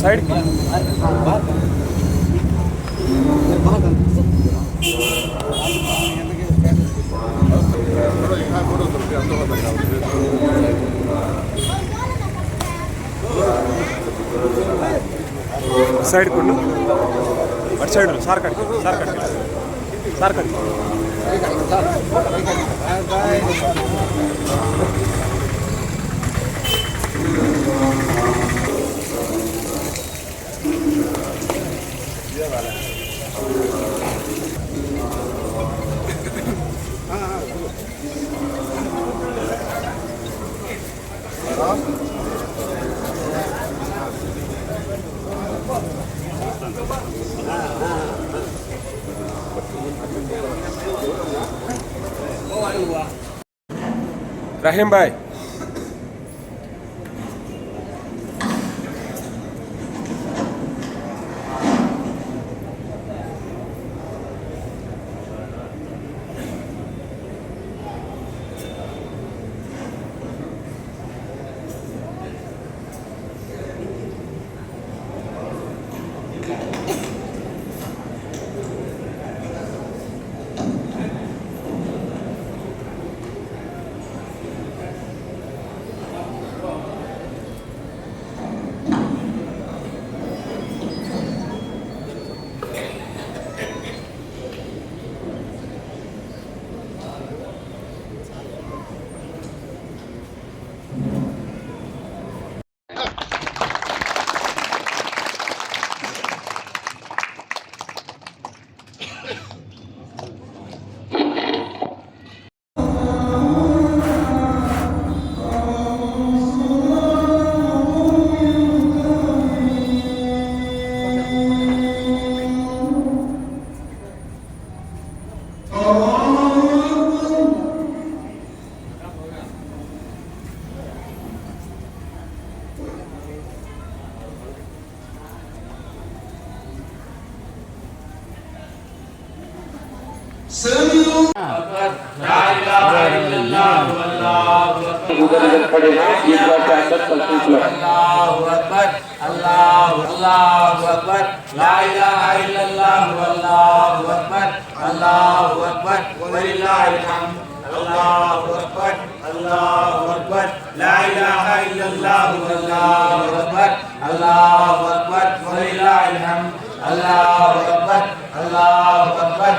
సైడ్కి సైడ్ కొండు అటు సైడ్ సార్ కడికి సార్ కడికి సార్ కడికి రహీం భాయ్ રહીમભાઈ சிறந்ததும் அல்லாஹ் அக்பர் அல்லாஹ் அக்பர் அல்லாஹ் அக்பர்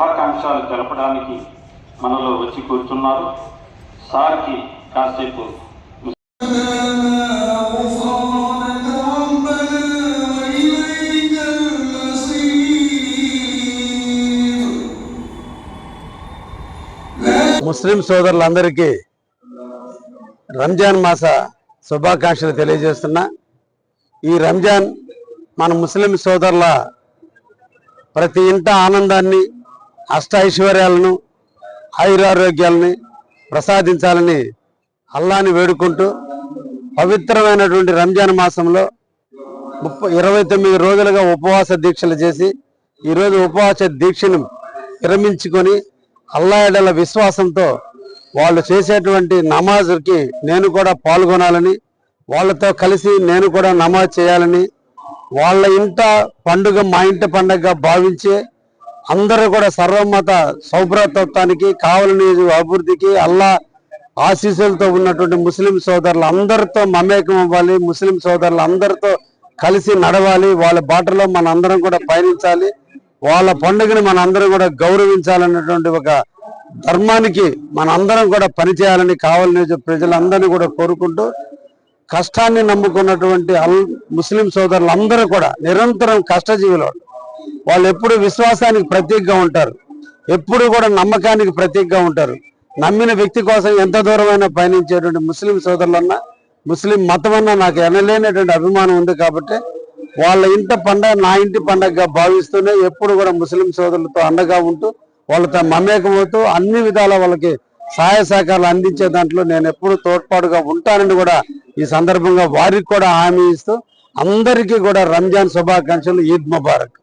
శుభాకాంక్షలు తెలపడానికి మనలో వచ్చి కూర్చున్నారు. సార్కి కాసేపు ముస్లిం సోదరులందరికీ రంజాన్ మాస శుభాకాంక్షలు తెలియజేస్తున్నా. ఈ రంజాన్ మన ముస్లిం సోదరుల ప్రతి ఇంట ఆనందాన్ని అష్ట ఐశ్వర్యాలను ఆయురారోగ్యాలని ప్రసాదించాలని అల్లాని వేడుకుంటూ పవిత్రమైనటువంటి రంజాన్ మాసంలో ముప్పై ఇరవై తొమ్మిది రోజులుగా ఉపవాస దీక్షలు చేసి ఈరోజు ఉపవాస దీక్షను విరమించుకొని అల్లాయడల విశ్వాసంతో వాళ్ళు చేసేటువంటి నమాజుకి నేను కూడా పాల్గొనాలని వాళ్ళతో కలిసి నేను కూడా నమాజ్ చేయాలని వాళ్ళ ఇంట పండుగ మా ఇంటి పండుగగా భావించే అందరూ కూడా సర్వమత సౌభ్రతత్వానికి కావలని అభివృద్ధికి అల్లా ఆశీస్సులతో ఉన్నటువంటి ముస్లిం సోదరులు అందరితో మమేకం అవ్వాలి ముస్లిం సోదరులు అందరితో కలిసి నడవాలి వాళ్ళ బాటలో మన అందరం కూడా పయనించాలి వాళ్ళ పండుగని మన అందరం కూడా గౌరవించాలన్నటువంటి ఒక ధర్మానికి మన అందరం కూడా పనిచేయాలని కావాలని ప్రజలందరినీ కూడా కోరుకుంటూ కష్టాన్ని నమ్ముకున్నటువంటి అల్ ముస్లిం సోదరులందరూ కూడా నిరంతరం కష్టజీవులు వాళ్ళు. ఎప్పుడు విశ్వాసానికి ప్రతీకగా ఉంటారు ఎప్పుడు కూడా నమ్మకానికి ప్రతీకగా ఉంటారు నమ్మిన వ్యక్తి కోసం ఎంత దూరమైనా పయనించేటువంటి ముస్లిం సోదరులన్నా ముస్లిం మతం అన్నా నాకు ఎనలేనటువంటి అభిమానం ఉంది కాబట్టి వాళ్ళ ఇంట పండగ నా ఇంటి పండగగా భావిస్తూనే ఎప్పుడు కూడా ముస్లిం సోదరులతో అండగా ఉంటూ వాళ్ళతో మమేకమవుతూ అన్ని విధాల వాళ్ళకి సహాయ సహకారాలు అందించే దాంట్లో నేను ఎప్పుడు తోడ్పాటుగా ఉంటానని కూడా ఈ సందర్భంగా వారికి కూడా హామీ ఇస్తూ అందరికీ కూడా రంజాన్ శుభాకాంక్షలు ఈద్ ముబారక్